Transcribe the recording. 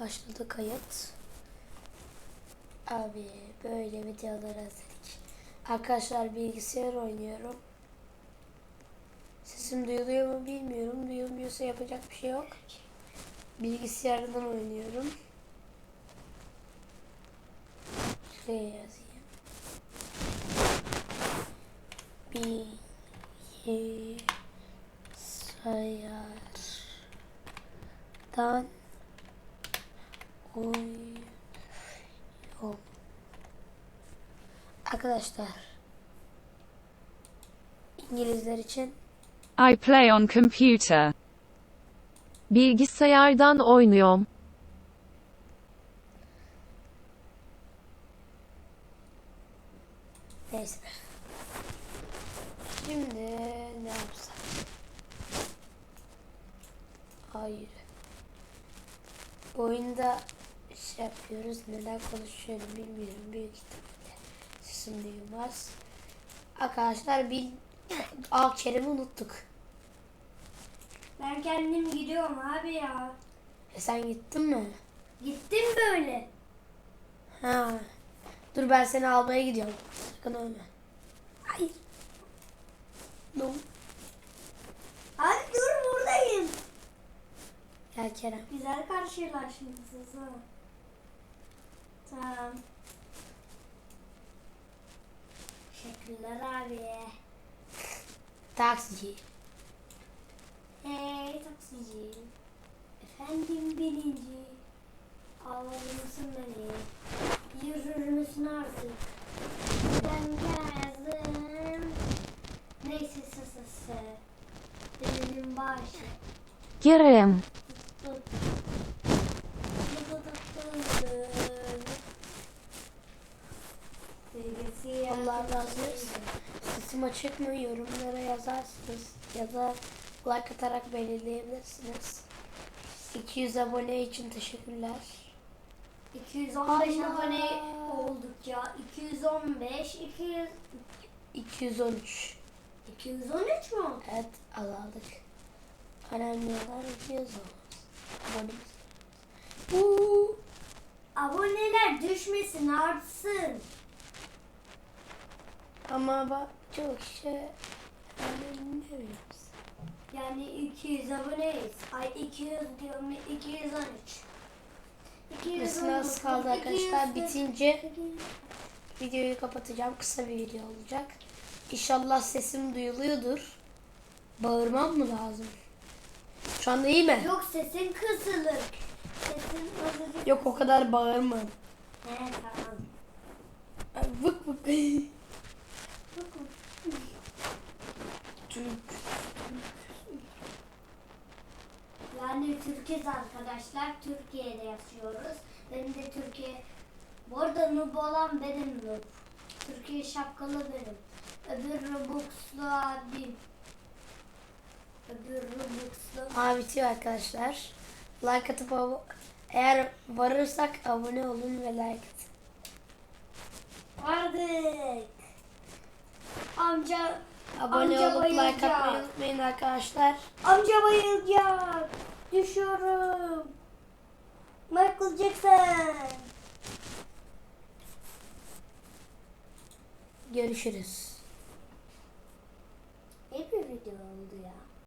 Başladı kayıt. Abi böyle videolar izledik. Arkadaşlar bilgisayar oynuyorum. Sesim duyuluyor mu bilmiyorum. Duyulmuyorsa yapacak bir şey yok. Bilgisayardan oynuyorum. Şuraya yazayım. Bilgisayardan oynuyorum. Arkadaşlar İngilizler için I play on computer. Bilgisayardan oynuyorum. neyse. Şimdi ne yapsak? Hayır. Oyunda şey yapıyoruz. Neden konuşuyorum bilmiyorum. Büyük ihtimalle sesim duyulmaz. Arkadaşlar bir Kerem'i unuttuk. Ben kendim gidiyorum abi ya. E sen gittin mi? Gittim böyle. Ha. Dur ben seni almaya gidiyorum. Sakın ölme. Hayır. No. Abi dur buradayım. Gel Kerem. Güzel karşılaşmışız ha. Tamam. Teşekkürler abi. Taksici. Hey taksici. Efendim birinci. Alır mısın beni? Yürür müsün artık? Ben geldim. Neyse sısısı. Benim başı. Girerim. Allah razı olsun. Sesim açık mı? Yorumlara yazarsınız. Ya da like atarak belirleyebilirsiniz. 200 abone için teşekkürler. 215 Allah. abone olduk ya. 215, 200, 213. 213 mu? Evet azaldık. Önemli olan 200 olmaz. Abonemiz. Aboneler düşmesin, artsın. Ama bak çok şey bilmiyoruz. Yani 200 aboneyiz. Ay 200 diyorum, 213. 200 Mesela az kaldı arkadaşlar. 200 Bitince videoyu kapatacağım. Kısa bir video olacak. İnşallah sesim duyuluyordur. Bağırmam mı lazım? Şu anda iyi mi? Yok sesin kısılır. Sesin. Yok o kadar bağırma. He tamam. Vık vık. Yani Türkiye'yiz arkadaşlar. Türkiye'de yaşıyoruz. Benim de Türkiye... Bu arada noob olan benim noob. Türkiye şapkalı benim. Öbür Robux'lu abim. Öbür Robux'lu... Aa bitiyor arkadaşlar. Like atıp eğer varırsak abone olun ve like atın. Vardık. Amca... Abone amca olup like bayılacak. atmayı unutmayın arkadaşlar. Amca bayılacak. Düşüyorum. Michael Jackson. Görüşürüz.